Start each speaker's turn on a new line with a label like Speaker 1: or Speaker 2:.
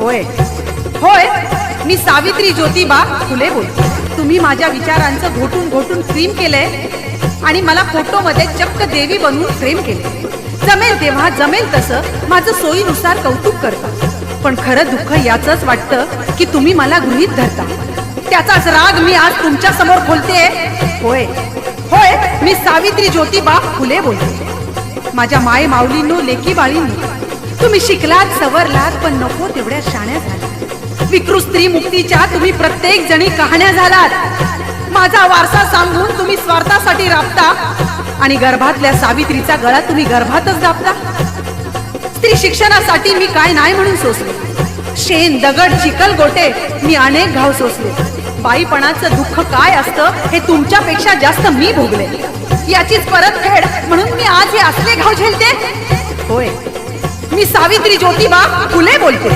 Speaker 1: होय. होय मी सावित्री ज्योतिबा फुले बोलते. तुम्ही माझ्या विचारांचं घोटून घोटून प्रेम केलंय आणि मला फोटोमध्ये चक्क देवी बनवून फ्रेम केले जमेल तेव्हा जमेल तसं माझं सोयीनुसार कौतुक करता. पण खरं दुःख याचंच वाटतं की तुम्ही मला गृहीत धरता. त्याचाच राग मी आज तुमच्यासमोर खोलते होय होय मी सावित्री ज्योतिबा फुले बोलते. माझ्या माय माऊलींनो लेकी बाळींनो तुम्ही शिकलात सवरलात पण नको तेवढ्या शाण्या झाल्या. विकृत स्त्री मुक्तीच्या तुम्ही प्रत्येक जणी कहाण्या झालात. माझा वारसा सांगून तुम्ही स्वार्थासाठी राबता आणि गर्भातल्या सावित्रीचा गळा तुम्ही गर्भातच दाबता. स्त्री शिक्षणासाठी मी काय नाही म्हणून सोसले. शेण दगड चिखल गोटे मी अनेक घाव सोसले. बाईपणाचं दुःख काय असतं हे तुमच्यापेक्षा जास्त मी भोगले. याचीच परतफेड म्हणून मी आज हे असले घाव झेलते. होय. मी सावित्री ज्योतिबा फुले बोलते.